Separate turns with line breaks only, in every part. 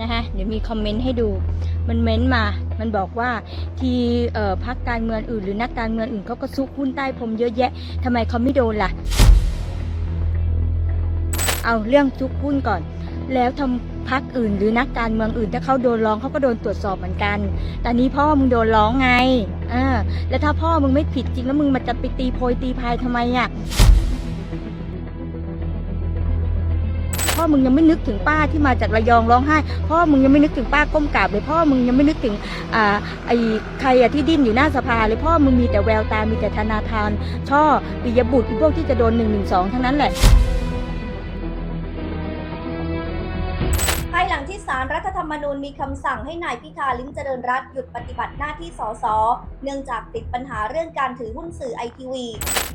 นะคะเดี๋ยวมีคอมเมนต์ให้ดู มันเม้นต์มา มันบอกว่าที่พักการเมืองอื่น หรือนักการเมืองอื่นเขาก็ซุกหุ้นใต้พรมเยอะแยะทำไมเขาไม่โดนล่ะ เอาเรื่องซุกหุ้นก่อน แล้วทำพักอื่น หรือนักการเมืองอื่น ถ้าเขาโดนร้องเขาก็โดนตรวจสอบเหมือนกัน แต่นี้พ่อมึงโดนร้องไงอ่าแล้วถ้าพ่อมึงไม่ผิดจริงแล้วมึงมาจะไปตีโพยตีพายทำไมอะ พ่อมึงยังไม่นึกถึงป้าที่มาจากระยองร้องไห้ พ่อมึงยังไม่นึกถึงป้าก้มกราบเลยพ่อมึงยังไม่นึกถึงอ่าไอ้ใครอะที่ดิ้นอยู่หน้าสภาเลยพ่อมึงมีแต่แววตา มีแต่ธนาธาน ช่อปิยบุตรพวกที่จะโดนหนึ่งหนึ่งสองทั้งนั้นแหละ
ภายหลังที่สารรัฐธรรมนูญมีคำสั่งให้นายพิธาลิ้มเจริญรัตน์หยุดปฏิบัติหน้าที่สส เนื่องจากติดปัญหาเรื่องการถือหุ้นสื่อไอทีวี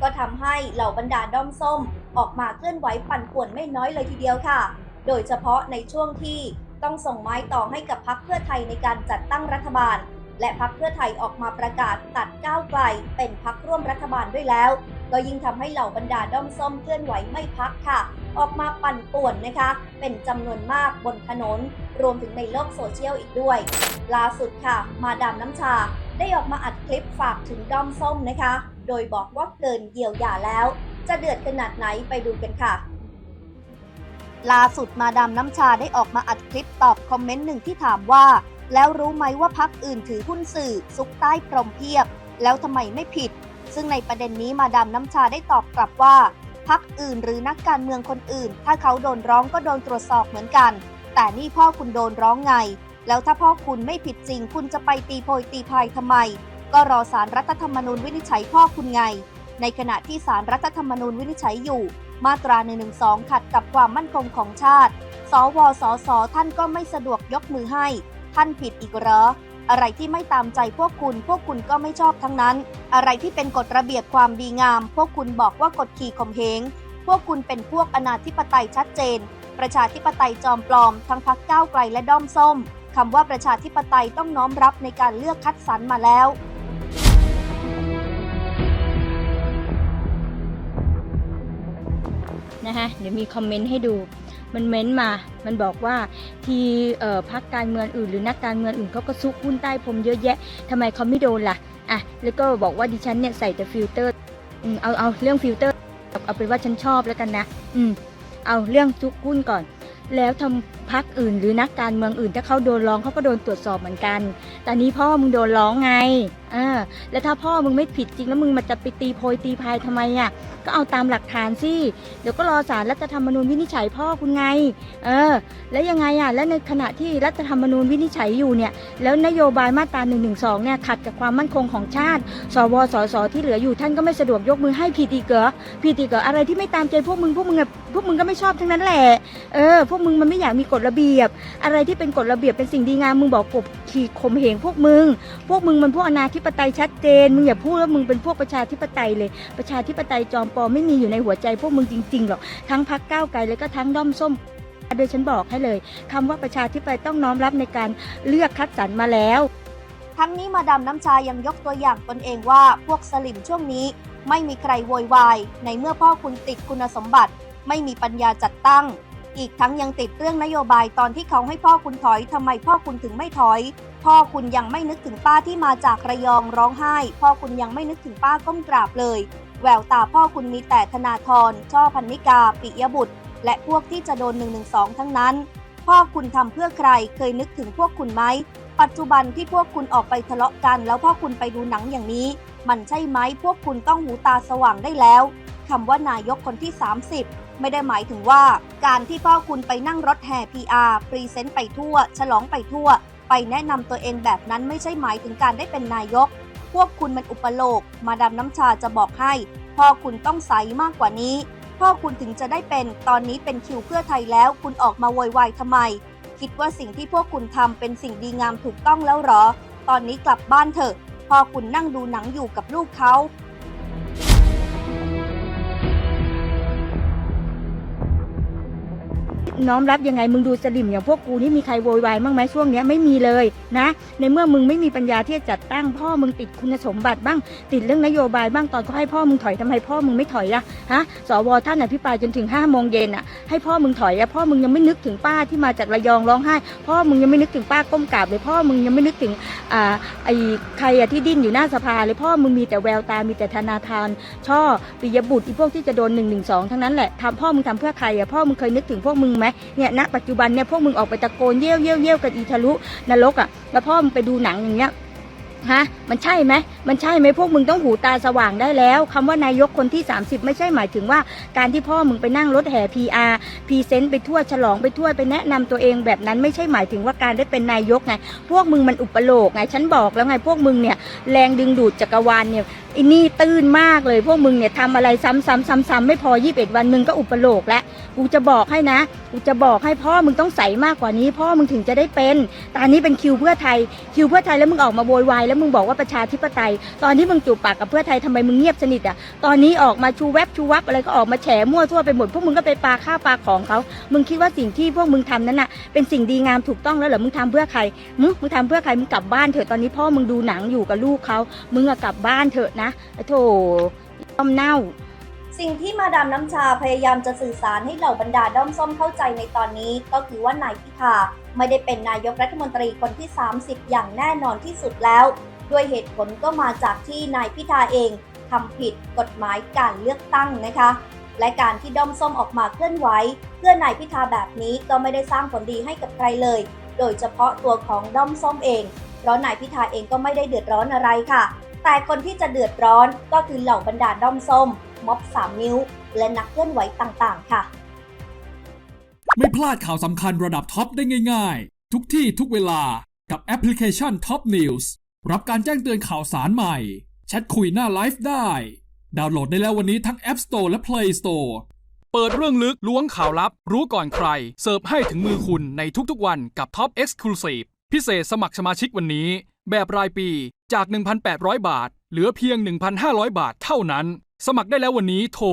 ก็ทำให้เหล่าบรรดาด้อมส้ม ออกมาเคลื่อนไหวปั่นป่วนไม่น้อยเลยทีเดียวค่ะ โดยเฉพาะในช่วงที่ต้องส่งไม้ต่อให้กับพักเพื่อไทยในการจัดตั้งรัฐบาล และพักเพื่อไทยออกมาประกาศตัดก้าวไกล เป็นพักร่วมรัฐบาลด้วยแล้ว ก็ยิ่งทำให้เหล่าบรรดาด้อมส้มเคลื่อนไหวไม่พักค่ะ ออกมาปั่นป่วนนะคะ เป็นจำนวนมากบนถนน รวมถึงในโลกโซเชียลอีกด้วย ล่าสุดค่ะ มาดามน้ำชาได้ออกมาอัดคลิปฝากถึงด้อมส้มนะคะ โดยบอกว่าเกินเยียวยาแล้วจะเดือดขนาดไหนไปดูกันค่ะ ล่าสุดมาดามน้ำชาได้ออกมาอัดคลิปตอบคอมเมนต์หนึ่งที่ถามว่า แล้วรู้ไหมว่าพักอื่นถือหุ้นสื่อ ซุกใต้พรมเพียบ แล้วทำไมไม่ผิด ซึ่งในประเด็นนี้มาดามน้ำชาได้ตอบกลับว่า พักอื่นหรือนักการเมืองคนอื่น ถ้าเขาโดนร้องก็โดนตรวจสอบเหมือนกัน แต่นี่พ่อคุณโดนร้องไง แล้วถ้าพ่อคุณไม่ผิดจริง คุณจะไปตีโพยตีพายทำไม ก็รอสารรัฐธรรมนูญวินิจฉัยพ่อคุณไง ในขณะที่สารรัฐธรรมนูญวินิจฉัยอยู่ มาตรา1นึขัดกับความมั่นคงของชาติ สวสส ท่านก็ไม่สะดวกยกมือให้ ท่านผิดอีกเหรอ อะไรที่ไม่ตามใจพวกคุณ พวกคุณก็ไม่ชอบทั้งนั้น อะไรที่เป็นกฎระเบียบความดีงาม พวกคุณบอกว่ากฎขี่ข่มเหง พวกคุณเป็นพวกอนาธิปไตยชัดเจน ประชาธิปไตยจอมปลอม ทั้งพักก้าวไกลและด้อมส้มคำว่าประชาธิปไตยต้องน้อมรับในการเลือกคัดสรรมาแล้ว
นะคะเดี๋ยวมีคอมเมนต์ให้ดู มันเม้นต์มา มันบอกว่าที่พักการเมืองอื่น หรือนักการเมืองอื่นเขาก็ซุกหุ้นใต้พรมเยอะแยะทำไมเขาไม่โดนล่ะอะแล้วก็บอกว่าดิฉันเนี่ยใส่แต่ฟิลเตอร์อืมเอาเอาเรื่องฟิลเตอร์เอาเป็นว่าฉันชอบแล้วกันนะ อืมเอาเรื่องซุกหุ้นก่อน แล้วทำ พักอื่น หรือนักการเมืองอื่น ถ้าเขาโดนร้องเขาก็โดนตรวจสอบเหมือนกัน แต่นี้พ่อมึงโดนร้องไงอ่าแล้วถ้าพ่อมึงไม่ผิดจริงแล้วมึงมาจะไปตีโพยตีพายทำไมอะก็เอาตามหลักฐานสิเดี๋ยวก็รอสารรัฐธรรมนูญวินิจฉัยพ่อคุณไง เออ แล้วยังไงอะแล้วในขณะที่รัฐธรรมนูญวินิจฉัยอยู่เนี่ย แล้วนโยบายมาตรา1นึเนี่ยขัดกับความมั่นคงของชาติ สวสสที่เหลืออยู่ท่านก็ไม่สะดวกยกมือให้ผิดอีกเหรอผิดอีกเหรออะไรที่ไม่ตามใจพวกมึงพวกมึงพวกมึงก็ไม่ชอบทั้งนั้นแหละเออพวกมึงมันไม่อยากมีกฎระเบียบ อะไรที่เป็นกฎระเบียบเป็นสิ่งดีงามมึงบอกกบขี่ข่มเหงพวกมึง พวกมึงมันพวกอนาธิปไตยชัดเจนมึงอย่าพูดว่ามึงเป็นพวกประชาธิปไตยเลย ประชาธิปไตยจอมปลอมไม่มีอยู่ในหัวใจพวกมึงจริงๆหรอกทั้งพักก้าวไกลแล้วก็ทั้งด้อมส้มโดยฉันบอกให้เลยคำว่าประชาธิปไตยต้องน้อมรับในการเลือกคัดสรรมาแล้ว
ทั้งนี้มาดามน้ำชายังยกตัวอย่างตนเองว่าพวกสลิมช่วงนี้ ไม่มีใครโวยวายในเมื่อพ่อคุณติดคุณสมบัติ ไม่มีปัญญาจัดตั้ง อีกทั้งยังติดเรื่องนโยบายตอนที่เขาให้พ่อคุณถอยทำไมพ่อคุณถึงไม่ถอย พ่อคุณยังไม่นึกถึงป้าที่มาจากระยองร้องไห้ พ่อคุณยังไม่นึกถึงป้าก้มกราบเลย แววตาพ่อคุณมีแต่ธนาธรช่อพันนิกา ปิยบุตร และพวกที่จะโดน1นึทั้งนั้น พ่อคุณทำเพื่อใครเคยนึกถึงพวกคุณไหมปัจจุบันที่พวกคุณออกไปทะเลาะกัน แล้วพ่อคุณไปดูหนังอย่างนี้ มันใช่ไหมพวกคุณต้องหูตาสว่างได้แล้วคำว่านายกคนที่ 30 ไม่ได้หมายถึงว่า การที่พ่อคุณไปนั่งรถแห่ PR พรีเซนต์ไปทั่ว ฉลองไปทั่ว ไปแนะนำตัวเองแบบนั้นไม่ใช่หมายถึงการได้เป็นนายก พวกคุณมันอุปโลก มาดามน้ำชาจะบอกให้ พ่อคุณต้องใสมากกว่านี้ พ่อคุณถึงจะได้เป็น ตอนนี้เป็นคิวเพื่อไทยแล้ว คุณออกมาโวยวายทำไม คิดว่าสิ่งที่พวกคุณทำเป็นสิ่งดีงามถูกต้องแล้วหรอ ตอนนี้กลับบ้านเถอะ พ่อคุณนั่งดูหนังอยู่กับลูกเขา
น้อมรับยังไง มึงดูสลิมอย่างพวกกูนี่มีใครโวยวายบ้างไหมช่วงเนี้ยไม่มีเลยนะ ในเมื่อมึงไม่มีปัญญาที่จะจัดตั้งพ่อมึงติดคุณสมบัติบ้าง ติดเรื่องนโยบายบ้างตอนก็ให้พ่อมึงถอยทำไมพ่อมึงไม่ถอยล่ะฮะสวท่านอภิปรายจนถึง5้าโมงเย็นอะให้พ่อมึงถอยอะพ่อมึงยังไม่นึกถึงป้าที่มาจากระยองร้องไห้ พ่อมึงยังไม่นึกถึงป้าก้มกราบเลยพ่อมึงยังไม่นึกถึงอ่าไอ้ใครอะที่ดิ้นอยู่หน้าสภาเลยพ่อมึงมีแต่แววตามีแต่ธนาธาน ช่อปิยบุตรอีพวกที่จะโดน1นึทั้งนั้นแหละทำพ่อมึงทำเพื่อใครอะพ่อมึงเคยนึกถึงพวกมึงไหมเนี่ยณปัจจุบันเนี่ยพวกมึงออกไปตะโกนเยี่ยวเยี่ยวเยี่ยวกันอีทะลุนรกอะแล้วพ่อมึงไปดูหนังอย่างเงี้ยฮะมันใช่ไหมมันใช่ไหมพวกมึงต้องหูตาสว่างได้แล้วคำว่านายกคนที่ 30 ไม่ใช่หมายถึงว่า การที่พ่อมึงไปนั่งรถแห่ PR พรีเซนต์ไปทั่วฉลองไปทั่วไปแนะนำตัวเองแบบนั้นไม่ใช่หมายถึงว่าการได้เป็นนายกไงพวกมึงมันอุปโลกไงฉันบอกแล้วไงพวกมึงเนี่ยแรงดึงดูดจักรวาลเนี่ยอ้นี่ตื้นมากเลย พวกมึงเนี่ยทำอะไรซ้ำๆๆๆไม่พอ 21 วันมึงก็อุปโลกแล้ว กูจะบอกให้นะ กูจะบอกให้พ่อมึงต้องใสมากกว่านี้ พ่อมึงถึงจะได้เป็น ตอนนี้เป็นคิวเพื่อไทย คิวเพื่อไทยแล้วมึงออกมาโวยวายแล้วมึงบอกว่าประชาธิปไตย ตอนที่มึงจูบปากกับเพื่อไทยทำไมมึงเงียบสนิทอะ ตอนนี้ออกมาชูแวบชูวับอะไรก็ออกมาแฉมั่วทั่วไปหมด พวกมึงก็ไปปาข้าวปาของเขา มึงคิดว่าสิ่งที่พวกมึงทำนั้นน่ะ เป็นสิ่งดีงามถูกต้องแล้วเหรอ มึงทำเพื่อใคร มึงมึงทำเพื่อใคร มึงกลับบ้านเถอะ ตอนนี้พ่อมึงดูหนังอยู่กับลูกเขา มึงอะกลับบ้านเถอะนะโถต้มเน่า
สิ่งที่มาดามน้ำชาพยายามจะสื่อสารให้เหล่าบรรดาด้อมส้มเข้าใจในตอนนี้ ก็คือว่านายพิธาไม่ได้เป็นนายกรัฐมนตรีคนที่ 30 อย่างแน่นอนที่สุดแล้ว ด้วยเหตุผลก็มาจากที่นายพิธาเองทำผิดกฎหมายการเลือกตั้งนะคะ และการที่ด้อมส้มออกมาเคลื่อนไหวเพื่อนายพิธาแบบนี้ก็ไม่ได้สร้างผลดีให้กับใครเลย โดยเฉพาะตัวของด้อมส้มเอง เพราะนายพิธาเองก็ไม่ได้เดือดร้อนอะไรค่ะ แต่คนที่จะเดือดร้อนก็คือเหล่าบรรดาด้อมส้ม ม็อบสามนิ้ว และนักเคลื่อนไหวต่างๆ ค่ะ
ไม่พลาดข่าวสำคัญระดับท็อปได้ง่าย ๆ ทุกที่ทุกเวลากับแอปพลิเคชัน Top News รับการแจ้งเตือนข่าวสารใหม่ แชทคุยหน้าไลฟ์ได้ ดาวน์โหลดได้แล้ววันนี้ทั้ง App Store และ Play Store
เปิดเรื่องลึกล้วงข่าวลับ รู้ก่อนใคร เสิร์ฟให้ถึงมือคุณในทุกๆวันกับ Top Exclusive พิเศษสมัครสมาชิกวันนี้ แบบรายปีจาก 1,800 บาท เหลือเพียง 1,500 บาทเท่านั้น สมัครได้แล้ววันนี้โทร 02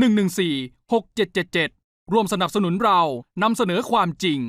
114 6777 ร่วมสนับสนุนเรานำเสนอความจริง